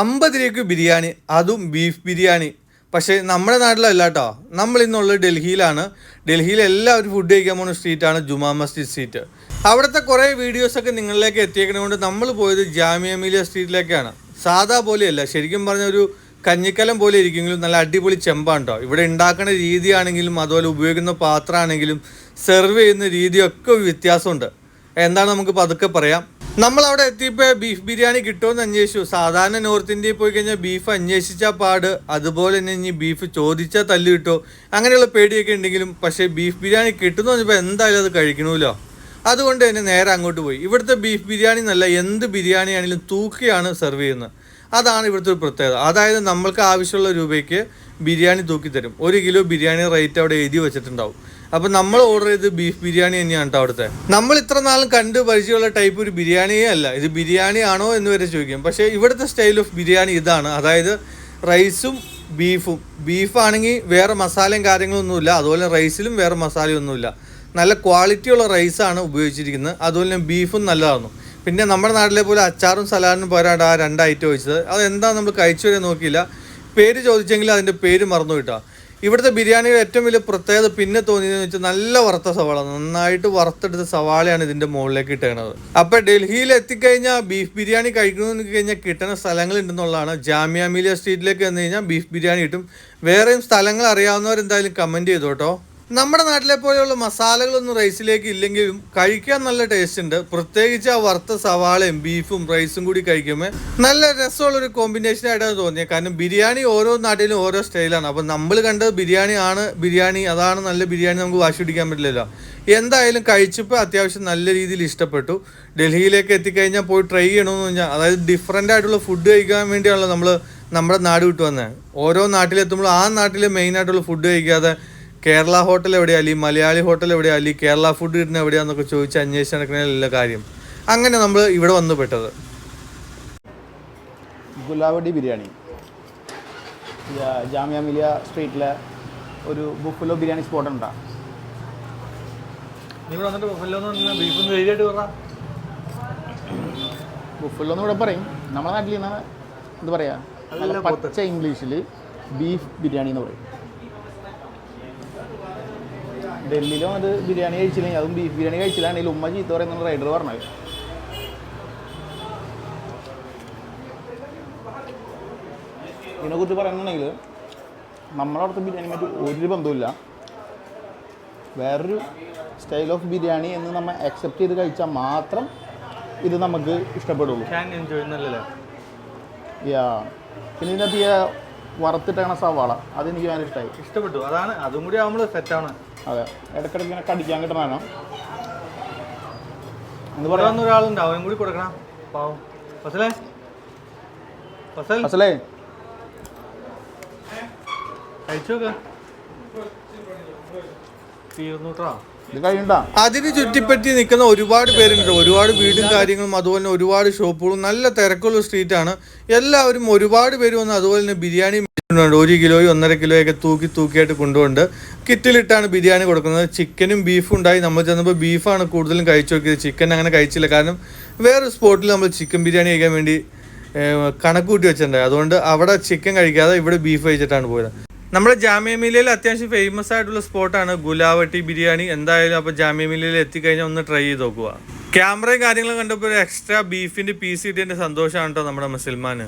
അമ്പത് രൂപയ്ക്ക് ബിരിയാണി അതും ബീഫ് ബിരിയാണി. പക്ഷേ നമ്മുടെ നാട്ടിലല്ല കേട്ടോ നമ്മൾ ഇന്നുള്ളത് ഡൽഹിയിലാണ് ഡൽഹിയിൽ എല്ലാവരും ഫുഡ് കഴിക്കാൻ പോകുന്ന സ്ട്രീറ്റാണ് ജുമാ മസ്ജിദ് സ്ട്രീറ്റ് അവിടുത്തെ കുറേ വീഡിയോസൊക്കെ നിങ്ങളിലേക്ക് എത്തിയേക്കണതുകൊണ്ട് നമ്മൾ പോയത് ജാമിയ മീലിയ സ്ട്രീറ്റിലേക്കാണ് സാധാ പോലെയല്ല. ശരിക്കും പറഞ്ഞ ഒരു കഞ്ഞിക്കലം പോലെ ഇരിക്കുമെങ്കിലും നല്ല അടിപൊളി ചെമ്പാണ് കേട്ടോ ഇവിടെ ഉണ്ടാക്കുന്ന രീതിയാണെങ്കിലും അതുപോലെ ഉപയോഗിക്കുന്ന പാത്രമാണെങ്കിലും സെർവ് ചെയ്യുന്ന രീതിയൊക്കെ വ്യത്യാസമുണ്ട്. എന്താണ് നമുക്ക് പതുക്കെ പറയാം. നമ്മൾ അവിടെ എത്തിയപ്പോൾ ബീഫ് ബിരിയാണി കിട്ടുമെന്ന് അന്വേഷിച്ചു. സാധാരണ നോർത്ത് ഇന്ത്യയിൽ പോയി കഴിഞ്ഞാൽ ബീഫ് അന്വേഷിച്ചാൽ പാട്. അതുപോലെ തന്നെ ഇനി ബീഫ് ചോദിച്ചാൽ തല്ല് കിട്ടുമോ അങ്ങനെയുള്ള പേടിയൊക്കെ ഉണ്ടെങ്കിലും പക്ഷേ ബീഫ് ബിരിയാണി കിട്ടുമെന്ന് പറഞ്ഞപ്പോൾ എന്തായാലും അത് കഴിക്കണമല്ലോ അതുകൊണ്ട് തന്നെ നേരെ അങ്ങോട്ട് പോയി. ഇവിടുത്തെ ബീഫ് ബിരിയാണി എന്നല്ല എന്ത് ബിരിയാണി ആണെങ്കിലും തൂക്കിയാണ് സെർവ് ചെയ്യുന്നത്. അതാണ് ഇവിടുത്തെ ഒരു പ്രത്യേകത. അതായത് നമ്മൾക്ക് ആവശ്യമുള്ള രൂപയ്ക്ക് ബിരിയാണി തൂക്കി തരും ഒരു കിലോ ബിരിയാണി റേറ്റ് അവിടെ എഴുതി വെച്ചിട്ടുണ്ടാവും. അപ്പം നമ്മൾ ഓർഡർ ചെയ്ത് ബീഫ് ബിരിയാണി തന്നെയാണ് അവിടുത്തെ. നമ്മൾ ഇത്ര നാളും കണ്ട് പരിചയമുള്ള ടൈപ്പ് ഒരു ബിരിയാണിയേ അല്ല. ഇത് ബിരിയാണി ആണോ എന്ന് വരെ ചോദിക്കും. പക്ഷേ ഇവിടുത്തെ സ്റ്റൈൽ ഓഫ് ബിരിയാണി ഇതാണ്. അതായത് റൈസും ബീഫും ബീഫാണെങ്കിൽ വേറെ മസാലയും കാര്യങ്ങളൊന്നുമില്ല അതുപോലെ റൈസിലും വേറെ മസാലയൊന്നുമില്ല നല്ല ക്വാളിറ്റിയുള്ള റൈസാണ് ഉപയോഗിച്ചിരിക്കുന്നത്. അതുപോലെ തന്നെ ബീഫും നല്ലതാണ്. പിന്നെ നമ്മുടെ നാട്ടിലെ പോലെ അച്ചാറും സലാഡിനും പോരാണ്ട് ആ രണ്ട് ഐറ്റം വെച്ചത് അതെന്താ നമ്മൾ കഴിച്ചു വരെ നോക്കിയില്ല. പേര് ചോദിച്ചെങ്കിൽ അതിന്റെ പേര് മറന്നു കിട്ടാം ഇവിടുത്തെ ബിരിയാണിയുടെ ഏറ്റവും വലിയ പ്രത്യേകത പിന്നെ തോന്നിയതെന്ന് വെച്ചാൽ നല്ല വറുത്ത സവാള. നന്നായിട്ട് വറുത്തെടുത്ത സവാളയാണ് ഇതിന്റെ മുകളിലേക്ക് ഇട്ടേണത് അപ്പോൾ ഡൽഹിയിൽ എത്തിക്കഴിഞ്ഞാൽ ബീഫ് ബിരിയാണി കഴിക്കണമെന്ന് കഴിഞ്ഞാൽ കിട്ടുന്ന സ്ഥലങ്ങളുണ്ടെന്നുള്ളതാണ് ജാമ്യ മിലിയ സ്ട്രീറ്റിലേക്ക് വന്നു കഴിഞ്ഞാൽ ബീഫ് ബിരിയാണി കിട്ടും. വേറെയും സ്ഥലങ്ങൾ അറിയാവുന്നവരെന്തായാലും കമന്റ് ചെയ്തോട്ടോ. കേട്ടോ നമ്മുടെ നാട്ടിലെ പോലെയുള്ള മസാലകളൊന്നും റൈസിലേക്ക് ഇല്ലെങ്കിലും കഴിക്കാൻ നല്ല ടേസ്റ്റ് ഉണ്ട്. പ്രത്യേകിച്ച് ആ വറുത്ത സവാളയും ബീഫും റൈസും കൂടി കഴിക്കുമ്പോൾ നല്ല രസമുള്ള ഒരു കോമ്പിനേഷൻ ആയിട്ടാണ് തോന്നിയത് കാരണം ബിരിയാണി ഓരോ നാട്ടിലും ഓരോ സ്റ്റൈലാണ് അപ്പം നമ്മൾ കണ്ടത് ബിരിയാണി ആണ് ബിരിയാണി അതാണ് നല്ല ബിരിയാണി നമുക്ക് വാശി പിടിക്കാൻ പറ്റില്ലല്ലോ. എന്തായാലും കഴിച്ചപ്പോൾ അത്യാവശ്യം നല്ല രീതിയിൽ ഇഷ്ടപ്പെട്ടു. ഡൽഹിയിലേക്ക് എത്തിക്കഴിഞ്ഞാൽ പോയി ട്രൈ ചെയ്യണമെന്ന് പറഞ്ഞാൽ അതായത് ഡിഫറെന്റ് ആയിട്ടുള്ള ഫുഡ് കഴിക്കാൻ വേണ്ടിയാണല്ലോ നമ്മൾ നമ്മുടെ നാട് വിട്ടു വന്നത് ഓരോ നാട്ടിലെത്തുമ്പോൾ ആ നാട്ടിലെ മെയിൻ ആയിട്ടുള്ള ഫുഡ് കഴിക്കാതെ കേരള ഹോട്ടൽ എവിടെയാ? അല്ലെങ്കിൽ മലയാളി ഹോട്ടൽ എവിടെയാ? അല്ലെങ്കിൽ കേരള ഫുഡ് കിട്ടുന്ന എവിടെയാന്നൊക്കെ ചോദിച്ച് അന്വേഷിച്ച് നടക്കുന്നതിലല്ല കാര്യം. അങ്ങനെ നമ്മൾ ഇവിടെ വന്നു പെട്ടത് ഗുലാവടി ബിരിയാണി ജാമ്യ മിലിയ സ്ട്രീറ്റിലെ ഒരു ബുഫലോ ബിരിയാണി സ്പോട്ട് ഉണ്ടാ? ബുഫലോ എന്ന് ഇവിടെ പറയും. നമ്മുടെ നാട്ടിൽ നിന്നാണ് എന്താ പറയാ? നല്ല പച്ച ഇംഗ്ലീഷിൽ ബീഫ് ബിരിയാണി എന്ന് പറയും. ഡൽഹിയിലും അത് ബിരിയാണി കഴിച്ചില്ലെങ്കിൽ അതും ബീഫ് ബിരിയാണി കഴിച്ചില്ലാണെങ്കിൽ ഉമ്മ ചീത്ത പറയുന്ന റൈഡർ പറഞ്ഞത്. ഇതിനെക്കുറിച്ച് പറയുന്നുണ്ടെങ്കിൽ നമ്മളവിടുത്തെ ബിരിയാണി മറ്റു ഒരു ബന്ധമില്ല വേറൊരു സ്റ്റൈൽ ഓഫ് ബിരിയാണി എന്ന് നമ്മൾ അക്സെപ്റ്റ് ചെയ്ത് കഴിച്ചാൽ മാത്രം ഇത് നമുക്ക് ഇഷ്ടപ്പെടുള്ളൂ. യാ പിന്നെ ഇതിനകത്ത് വറുത്തിട്ടണ സവാള. അതെനിക്ക് ഭയങ്കര ഇഷ്ടമായി ഇഷ്ടപ്പെട്ടു. അതാണ് അതും കൂടി ആകുമ്പോൾ സെറ്റാണ്. അതെ. ഇടയ്ക്കിടയ്ക്ക് ഇങ്ങനെ കടിക്കാൻ കിട്ടണോ എന്ന് ഇവിടെ പറയാം വന്ന ഒരാളുണ്ട്. അവനും കൂടി കൊടുക്കണം. പാവം. ഫസലേ? ഫസൽ? ഫസലേ? കഴിച്ചു നോക്കാം. ഇത് കഴിയണ്ട അതിന് ചുറ്റിപ്പറ്റി നിൽക്കുന്ന ഒരുപാട് പേരുണ്ട്. ഒരുപാട് വീടും കാര്യങ്ങളും അതുപോലെ ഒരുപാട് ഷോപ്പുകളും. നല്ല തിരക്കുള്ള സ്ട്രീറ്റാണ്. എല്ലാവരും ഒരുപാട് പേര് വന്ന് അതുപോലെ തന്നെ ബിരിയാണി. ഒരു കിലോയും ഒന്നര കിലോയൊക്കെ തൂക്കി തൂക്കിയായിട്ട് കൊണ്ടുകൊണ്ട് കിറ്റിലിട്ടാണ് ബിരിയാണി കൊടുക്കുന്നത്. ചിക്കനും ബീഫും ഉണ്ടായി. നമ്മൾ ചെന്നപ്പോൾ ബീഫാണ് കൂടുതലും കഴിച്ചു നോക്കിയത്. ചിക്കൻ അങ്ങനെ കഴിച്ചില്ല. കാരണം വേറെ സ്പോട്ടിൽ നമ്മൾ ചിക്കൻ ബിരിയാണി കഴിക്കാൻ വേണ്ടി കണക്കൂട്ടി കണക്ക് കൂട്ടി വെച്ചിട്ടുണ്ടായി അതുകൊണ്ട് അവിടെ ചിക്കൻ കഴിക്കാതെ ഇവിടെ ബീഫ് കഴിച്ചിട്ടാണ് പോയത്. നമ്മുടെ ജാമ്യ മില്ലയിൽ അത്യാവശ്യം ഫേമസ് ആയിട്ടുള്ള സ്പോട്ടാണ് ഗുലാവട്ടി ബിരിയാണി. എന്തായാലും അപ്പോൾ ജാമ്യ മില്ലയിൽ എത്തിക്കഴിഞ്ഞാൽ ഒന്ന് ട്രൈ ചെയ്ത് നോക്കുക ക്യാമറയും കാര്യങ്ങളും കണ്ടപ്പോൾ എക്സ്ട്രാ ബീഫിന്റെ പീസ് കിട്ടിയതിന്റെ സന്തോഷമാണ് കേട്ടോ നമ്മുടെ മുസൽമാന്.